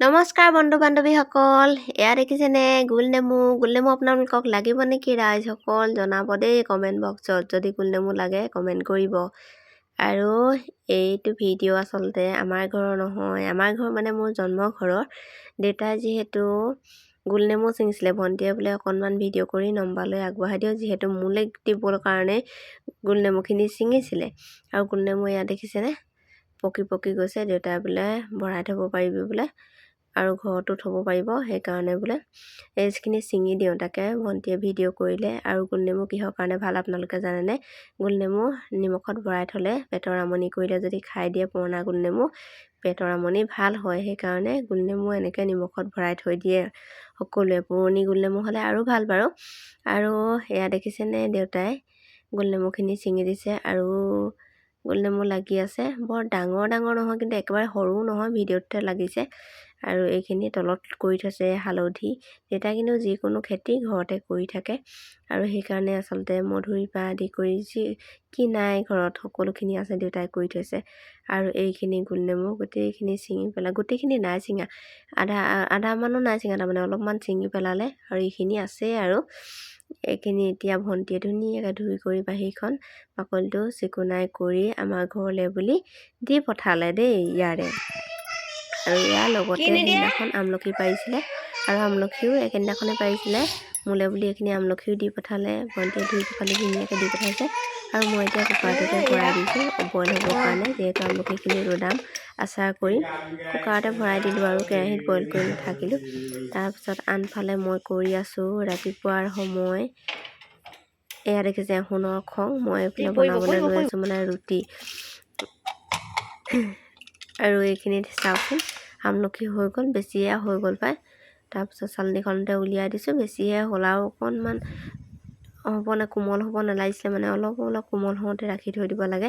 নমস্কাৰ বন্ধু বান্ধৱীসকল এয়া দেখিছেনে? গোল নেমু। গোল নেমু আপোনালোকক লাগিব নেকি ৰাইজসকল জনাব দেই কমেণ্ট বক্সত। যদি গোল নেমু লাগে কমেণ্ট কৰিব। আৰু এইটো ভিডিঅ' আচলতে আমাৰ ঘৰৰ নহয়। আমাৰ ঘৰ মানে মোৰ জন্ম ঘৰৰ দেউতাই যিহেতু গোল নেমু ছিঙিছিলে ভণ্টিয়ে বোলে অকণমান ভিডিঅ' কৰি নম্বৰলৈ আগবঢ়াই দিয়ক। যিহেতু মোলৈ দিবৰ কাৰণে গোল নেমুখিনি ছিঙিছিলে। আৰু গোল নেমু এয়া দেখিছেনে? পকি পকি গৈছে। দেউতাই বোলে ভৰাই থ'ব পাৰিবি বোলে। আৰু ঘৰতো থ'ব পাৰিব। সেইকাৰণে বোলে এইখিনি ছিঙি দিওঁ। তাকে ভণ্টিয়ে ভিডিঅ' কৰিলে আৰু গোলনেমু কিহৰ কাৰণে ভাল আপোনালোকে জানেনে? গোলনেমু নিমখত ভৰাই থ'লে পেটৰ আমনি কৰিলে যদি খাই দিয়ে পুৰণা গোলনেমু পেটৰ আমনি ভাল হয়। সেইকাৰণে গোলনেমু এনেকৈ নিমখত ভৰাই থৈ দিয়ে। সকলোৱে পুৰণি গোলনেমু হ'লে আৰু ভাল বাৰু। আৰু এয়া দেখিছেনে দেউতাই? গোলনেমুখিনি ছিঙি দিছে আৰু গোলনেমু লাগি আছে। বৰ ডাঙৰ ডাঙৰ নহয় কিন্তু একেবাৰে সৰুও নহয়। ভিডিঅ'তে লাগিছে। আৰু এইখিনি তলত কৰি থৈছে হালধি। দেউতাই কিন্তু যিকোনো খেতি ঘৰতে কৰি থাকে আৰু সেইকাৰণে আচলতে মধুৰিৰ পৰা আদি কৰি যি কি নাই ঘৰত সকলোখিনি আছে দেউতাই কৰি থৈছে। আৰু এইখিনি গোলনেমু গোটেইখিনি ছিঙি পেলাই গোটেইখিনি নাই ছিঙা আধা আধামানো নাই ছিঙা তাৰমানে অলপমান ছিঙি পেলালে আৰু এইখিনি আছেই আৰু। এইখিনি এতিয়া ভণ্টিয়ে ধুনীয়াকৈ ধুই কৰি বাহিৰখন বাকলিটো চিকুণাই কৰি আমাৰ ঘৰলৈ বুলি দি পঠালে দেই ইয়াৰে। আৰু ইয়াৰ লগতে সেইদিনাখন আমলখি পাৰিছিলে আৰু আমলখিও একেদিনাখনে পাৰিছিলে। মোলে বুলি এইখিনি আমলখিও দি পঠালে ভণ্টিয়ে ধুই পখালি ধুনীয়াকৈ দি পঠাইছে। আৰু মই এতিয়া কুকাৰটোতে ভৰাই দিছোঁ বইল হ'বৰ কাৰণে যিহেতু আমলখিখিনি ৰ'দাম আচাৰ কৰিম। কুকাৰতে ভৰাই দিলোঁ আৰু কেৰাহীত বইল কৰি নাথাকিলোঁ। তাৰপিছত আনফালে মই কৰি আছোঁ ৰাতিপুৱাৰ সময়। এয়া দেখিছে সোণৰ খং মই এইফালে বনাবলৈ লৈ আছোঁ মানে ৰুটি। আৰু এইখিনিত চাওকচোন আমলখি হৈ গ'ল বেছিয়ে হৈ গ'ল পাই। তাৰপিছত চালনীখনতে উলিয়াই দিছোঁ বেছিহে হ'ল আৰু অকণমান হ'ব নে কোমল হ'ব নালাগিছিলে মানে অলপ অলপ কোমল হওঁতে ৰাখি থৈ দিব লাগে।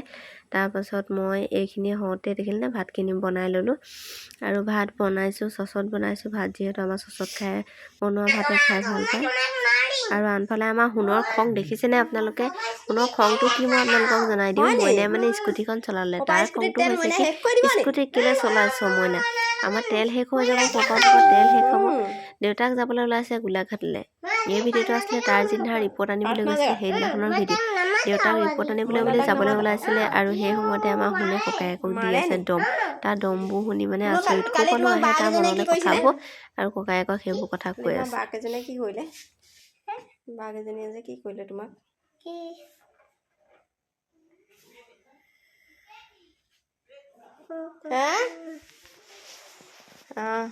তাৰপাছত মই এইখিনি হওঁতে দেখিলে ভাতখিনি বনাই ল'লোঁ আৰু ভাত বনাইছোঁ চচত বনাইছোঁ ভাত যিহেতু আমাৰ চচত খাই বনোৱা ভাতে খাই ভাল পায়। আৰু আনফালে আমাৰ সোণৰ খং দেখিছেনে আপোনালোকে? সোণৰ খংটো কি মই আপোনালোকক জনাই দিওঁ মইনাই মানে স্কুটিখন চলালে তাৰ খংটো হৈছে কি স্কুটি কেলৈ চলাইছ মইনা। আমাৰ তেল শেষ হৈ যাব তেল শেষ হ'ব। দেউতাক যাবলৈ ওলাইছে গোলাঘাটলৈ। এই ভিডিঅ'টো আছিলে তাৰ যিদিনা ৰিপৰ্ট আনিবলৈ গৈছিলে সেইদিনাখনৰ ভিডিঅ' দেউতাক ৰিপৰ্ট আনিবলৈ বুলি যাবলৈ ওলাইছিলে আৰু সেই সময়তে আমাৰ শুনে ককায়েকক দি আছে দম। তাৰ দমবোৰ শুনি মানে আচৰিত ক'ৰবানো আহে তাৰ মনলৈ কথাবোৰ আৰু ককায়েকক সেইবোৰ কথা কৈ আছে। বাকেইজনীয়ে কি কৰিলে? বাকেইজনীয়ে যে কি কৰিলে তোমাক? হা? অঁ।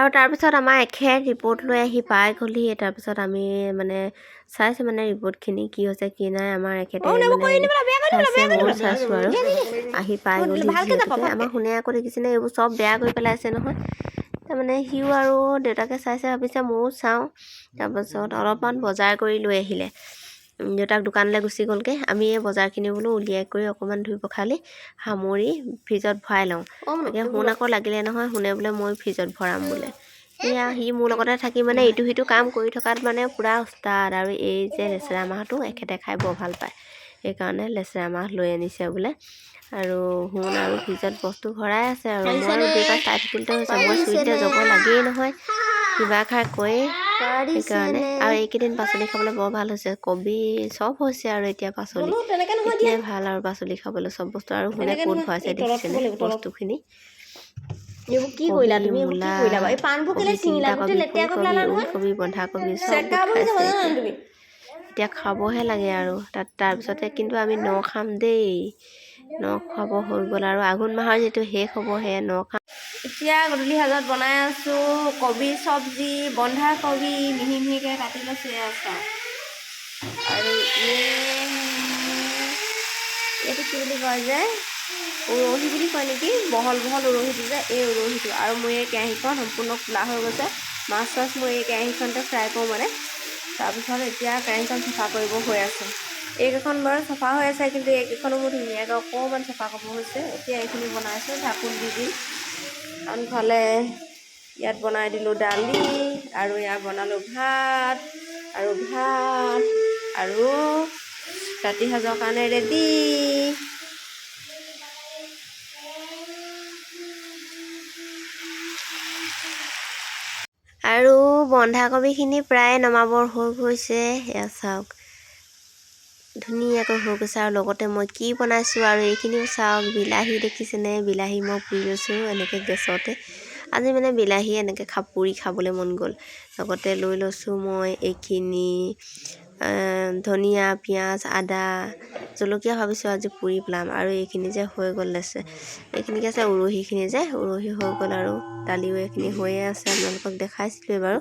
আৰু তাৰপিছত আমাৰ এখেত ৰিপৰ্ট লৈ আহি পাই গ'লহি তাৰপিছত আমি মানে চাইছোঁ মানে ৰিপৰ্টখিনি কি হৈছে কি নাই। আমাৰ এখেতে চাইছে ময়ো চাইছোঁ আৰু। আহি পাই গ'লহি আমাৰ শুনে আকৌ দেখিছেনে এইবোৰ চব বেয়া কৰি পেলাইছে নহয়। তাৰমানে সিও আৰু দেউতাকে চাইছে ভাবিছে ময়ো চাওঁ। তাৰপাছত অলপমান বজাৰ কৰি লৈ আহিলে। দেউতাক দোকানলৈ গুচি গ'লগৈ। আমি এই বজাৰখিনি বোলো উলিয়াই কৰি অকণমান ধুই পখালি সামৰি ফ্ৰিজত ভৰাই লওঁ। তাকে শুন আকৌ লাগিলে নহয় শুনে বোলে মই ফ্ৰিজত ভৰাম বোলে। এয়া সি মোৰ লগতে থাকি মানে ইটো সিটো কাম কৰি থকাত মানে পূৰা উস্তাদ আৰু এই যে লেচেৰা মাহটো এখেতে খাই বৰ ভাল পায়। সেইকাৰণে লেচেৰা মাহ লৈ আনিছে বোলে। আৰু শুন আৰু ফ্ৰিজত বস্তু ভৰাই আছে আৰু। মই চাই থাকিলতে হৈছে। মই চুইতে যাব লাগেই নহয়। কিবা খাই কৈয়ে সেইকাৰণে। আৰু এইকেইদিন পাচলি খাবলৈ বৰ ভাল হৈছে কবি চব হৈছে আৰু এতিয়া পাচলি। এতিয়াই ভাল আৰু পাচলি খাবলৈ চব বস্তু আৰু শুনে ক'ত ভৰাইছে দেখিছেনে বস্তুখিনি? কি কৰিলা তুমি? কি কৰিলা বাৰু? এই পাণবোৰ কেলে ছিঙিলা গোটেই লেতেৰা কৰি পেলালা নহয়? ওলকবি বন্ধাকবি চব চেকাবোৰ কি জানা জানো তুমি এতিয়া খাবহে লাগে আৰু। তাত তাৰপিছতে কিন্তু আমি ন খাম দেই। ন খাব হৈ গ'ল আৰু আঘোণ মাহৰ যিটো শেষ হ'ব সেয়া ন খাম এতিয়া গধূলি সাজত বনাই আছোঁ কবি চব্জি বন্ধাকবি মিহি মিহিকৈ কাটি লৈছোঁ এয়া চাওঁ আৰু এইটো কি বুলি কয় যে উৰহি বুলি কয় নেকি? বহল বহল উৰহিটো যে এই উৰহিটো। আৰু মোৰ এই কেৰাহীখন সম্পূৰ্ণ খোলা হৈ গৈছে। মাছ চাছ মই এই কেৰাহীখনতে ফ্ৰাই কৰোঁ মানে। তাৰপিছত এতিয়া কেৰাহীখন চাফা কৰিব হৈ আছে। এইকেইখন বাৰু চাফা হৈ আছে কিন্তু এইকেইখনো মোৰ ধুনীয়াকৈ অকণমান চাফা কৰিব হৈছে। এতিয়া এইখিনি বনাইছোঁ ঢাকোন দি দিম। আনফালে ইয়াত বনাই দিলোঁ দালি আৰু ইয়াত বনালোঁ ভাত আৰু ভাত আৰু ৰাতি সাজৰ কাৰণে ৰেডি। আৰু বন্ধাকবিখিনি প্ৰায় নমাবৰ হৈ গৈছে। এয়া চাওক। ধুনীয়াকৈ হৈ গৈছে আৰু লগতে মই কি বনাইছোঁ আৰু এইখিনিও চাওক বিলাহী দেখিছেনে বিলাহী মই পুৰি লৈছোঁ এনেকৈ গেছতে। আজি মানে বিলাহী এনেকৈ খা পুৰি খাবলৈ মন গ'ল। লগতে লৈ লৈছোঁ মই এইখিনি ধনিয়া পিঁয়াজ আদা জলকীয়া ভাবিছোঁ আজি পুৰি পেলাম আৰু এইখিনি যে হৈ গ'ল আছে এইখিনিকে আছে? উৰহিখিনি যে উৰহি হৈ গ'ল আৰু দালিও এইখিনি হৈয়ে আছে আপোনালোকক দেখাইছিলোঁৱে বাৰু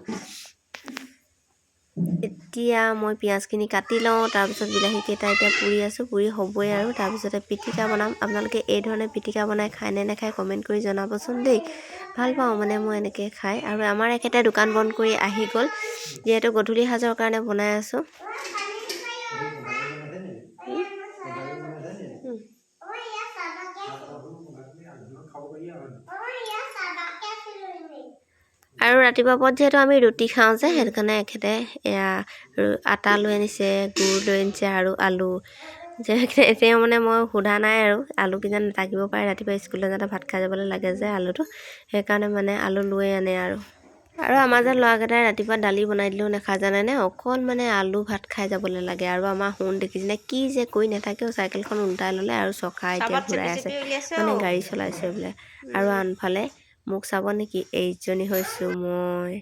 এতিয়া মই পিঁয়াজখিনি কাটি লওঁ তাৰপিছত বিলাহীকেইটা এতিয়া পুৰি আছোঁ পুৰি হ'বই আৰু। তাৰপিছতে পিটিকা বনাম। আপোনালোকে এই ধৰণে পিটিকা বনাই খায় নে নাখায় কমেণ্ট কৰি জনাবচোন দেই। ভাল পাওঁ মানে মই এনেকৈ খাই। আৰু আমাৰ এখেতে দোকান বন্ধ কৰি আহি গ'ল। যিহেতু গধূলি সাজৰ কাৰণে বনাই আছোঁ। আৰু ৰাতিপুৱা পৰত যিহেতু আমি ৰুটি খাওঁ যে সেইটো কাৰণে এখেতে এয়া আটা লৈ আনিছে গুৰ লৈ আনিছে আৰু আলু। যে এতিয়া মানে মই সোধা নাই আৰু আলু কিজান নাথাকিব পাৰে ৰাতিপুৱা স্কুললৈ যাওঁতে ভাত খাই যাবলৈ লাগে যে আলুটো। সেইকাৰণে মানে আলু লৈ আনে আৰু। আৰু আমাৰ যে ল'ৰাকেইটাই ৰাতিপুৱা দালি বনাই দিলেও নাখায় জানেনে অকল মানে আলু ভাত খাই যাবলৈ লাগে আৰু আমাৰ সোণ দেখিছেনে? কি যে কৰি নাথাকেও চাইকেলখন উল্টাই ল'লে আৰু চকা এতিয়া ঘূৰাই আছে। মানে গাড়ী চলাইছে বোলে। আৰু আনফালে মোক চাব নেকি? এইজনী হৈছোঁ মই।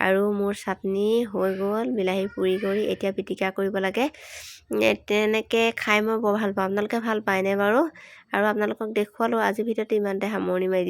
আৰু মোৰ চাটনি হৈ গ'ল বিলাহী পুৰি কৰি এতিয়া পিটিকা কৰিব লাগে। তেনেকৈ খাই মই বৰ ভাল পাওঁ। আপোনালোকে ভাল পায়নে বাৰু? আৰু আপোনালোকক দেখুৱালোঁ আজিৰ ভিডিঅ'টো ইমানতে সামৰণি মাৰি